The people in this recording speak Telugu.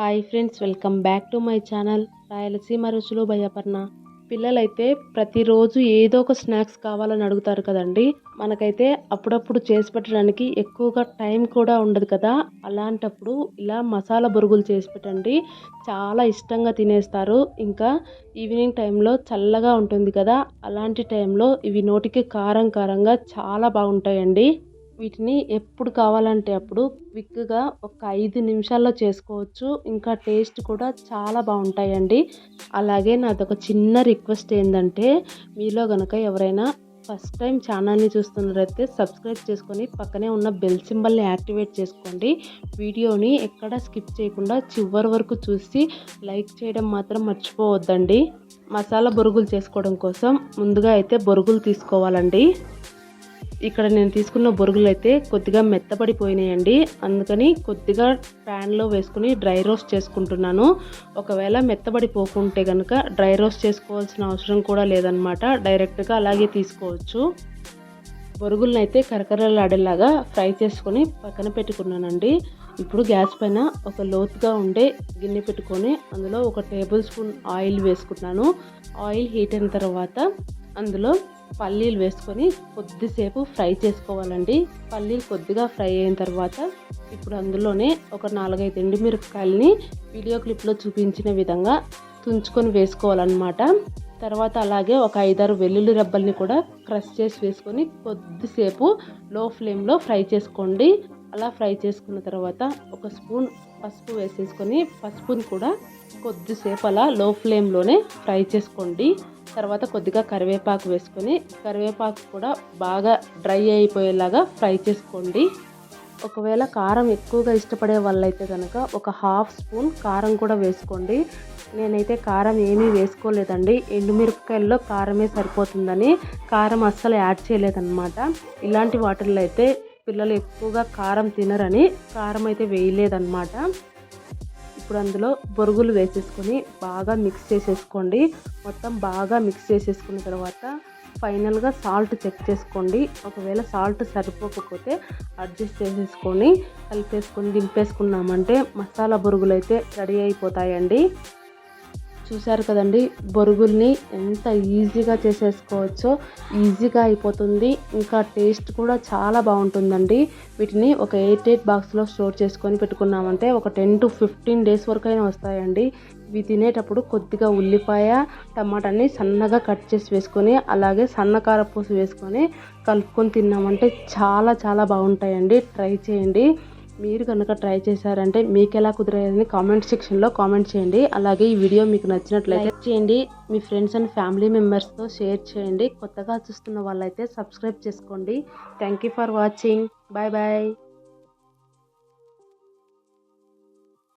Hi friends welcome back to my channel. Rayalaseema రుచులు భయపర్ణ పిల్లలైతే ప్రతిరోజు ఏదో ఒక స్నాక్స్ కావాలని అడుగుతారు కదండి. మనకైతే అప్పుడప్పుడు చేసి పెట్టడానికి ఎక్కువగా టైం కూడా ఉండదు కదా. అలాంటప్పుడు ఇలా మసాలా బొరుగులు చేసి పెట్టండి. చాలా ఇష్టంగా తినేస్తారు. ఇంకా ఈవినింగ్ టైంలో చల్లగా ఉంటుంది కదా. అలాంటి టైంలో ఇవి నోటికి కారం కారంగా చాలా బాగుంటాయండి. వీటిని ఎప్పుడు కావాలంటే అప్పుడు క్విక్గా ఒక ఐదు నిమిషాల్లో చేసుకోవచ్చు. ఇంకా టేస్ట్ కూడా చాలా బాగుంటాయండి. అలాగే నాది ఒక చిన్న రిక్వెస్ట్ ఏంటంటే మీలో కనుక ఎవరైనా ఫస్ట్ టైం ఛానల్ని చూస్తున్నారైతే సబ్స్క్రైబ్ చేసుకొని పక్కనే ఉన్న బెల్ సింబల్ని యాక్టివేట్ చేసుకోండి. వీడియోని ఎక్కడ స్కిప్ చేయకుండా చివరి వరకు చూసి లైక్ చేయడం మాత్రం మర్చిపోవద్దండి. మసాలా బొరుగులు చేసుకోవడం కోసం ముందుగా అయితే బొరుగులు తీసుకోవాలండి. ఇక్కడ నేను తీసుకున్న బొరుగులు అయితే కొద్దిగా మెత్తపడిపోయినాయండి అందుకని కొద్దిగా ప్యాన్లో వేసుకుని డ్రై రోస్ట్ చేసుకుంటున్నాను. ఒకవేళ మెత్తబడిపోకుంటే కనుక డ్రై రోస్ట్ చేసుకోవాల్సిన అవసరం కూడా లేదనమాట డైరెక్ట్గా అలాగే తీసుకోవచ్చు. బొరుగులను అయితే కరకరలాడేలాగా ఫ్రై చేసుకొని పక్కన పెట్టుకున్నానండి. ఇప్పుడు గ్యాస్ పైన ఒక లోతుగా ఉండే గిన్నె పెట్టుకొని అందులో ఒక టేబుల్ స్పూన్ ఆయిల్ వేసుకున్నాను ఆయిల్ హీట్ అయిన తర్వాత అందులో పల్లీలు వేసుకొని కొద్దిసేపు ఫ్రై చేసుకోవాలండి. పల్లీలు కొద్దిగా ఫ్రై అయిన తర్వాత ఇప్పుడు అందులోనే ఒక నాలుగైదు ఎండుమిరపకాయలని వీడియో క్లిప్లో చూపించిన విధంగా తుంచుకొని వేసుకోవాలన్నమాట. తర్వాత అలాగే ఒక ఐదారు వెల్లుల్లి రబ్బల్ని కూడా క్రష్ చేసి వేసుకొని కొద్దిసేపు లో ఫ్లేమ్లో ఫ్రై చేసుకోండి. అలా ఫ్రై చేసుకున్న తర్వాత ఒక స్పూన్ పసుపు వేసేసుకొని పసుపుని కూడా కొద్దిసేపు అలా లో ఫ్లేమ్లోనే ఫ్రై చేసుకోండి. తర్వాత కొద్దిగా కరివేపాకు వేసుకొని కరివేపాకు కూడా బాగా డ్రై అయిపోయేలాగా ఫ్రై చేసుకోండి. ఒకవేళ కారం ఎక్కువగా ఇష్టపడే వాళ్ళైతే కనుక ఒక హాఫ్ స్పూన్ కారం కూడా వేసుకోండి. నేనైతే కారం ఏమీ వేసుకోలేదండి. ఎండుమిరపకాయల్లో కారమే సరిపోతుందని కారం అస్సలు యాడ్ చేయలేదన్నమాట. ఇలాంటి వాటిల్లో అయితే పిల్లలు ఎక్కువగా కారం తినరని కారం అయితే వేయలేదన్నమాట. ఇప్పుడు అందులో బొరుగులు వేసేసుకొని బాగా మిక్స్ చేసేసుకోండి. మొత్తం బాగా మిక్స్ చేసేసుకున్న తర్వాత ఫైనల్గా సాల్ట్ చెక్ చేసుకోండి. ఒకవేళ సాల్ట్ సరిపోకపోతే అడ్జస్ట్ చేసేసుకొని కలిపేసుకొని దింపేసుకున్నామంటే మసాలా బొరుగులు అయితే రెడీ అయిపోతాయండి. చూశారు కదండి బొరుగుల్ని ఎంత ఈజీగా చేసేసుకోవచ్చో ఈజీగా అయిపోతుంది. ఇంకా టేస్ట్ కూడా చాలా బాగుంటుందండి. వీటిని ఒక ఎయిట్ ఎయిట్ బాక్స్లో స్టోర్ చేసుకొని పెట్టుకున్నామంటే ఒక టెన్ టు ఫిఫ్టీన్ డేస్ వరకు అయినా వస్తాయండి. ఇవి తినేటప్పుడు కొద్దిగా ఉల్లిపాయ టమాటాని సన్నగా కట్ చేసి వేసుకొని అలాగే సన్నకార పూసి వేసుకొని కలుపుకొని తిన్నామంటే చాలా చాలా బాగుంటాయండి. ట్రై చేయండి. మీరు కనుక ట్రై చేశారంటే మీకు ఎలా కుదిరేదని కామెంట్ సెక్షన్లో కామెంట్ చేయండి. అలాగే ఈ వీడియో మీకు నచ్చినట్లయితే చేయండి. మీ ఫ్రెండ్స్ అండ్ ఫ్యామిలీ మెంబర్స్తో షేర్ చేయండి. కొత్తగా చూస్తున్న వాళ్ళైతే సబ్స్క్రైబ్ చేసుకోండి. Thank you for watching bye bye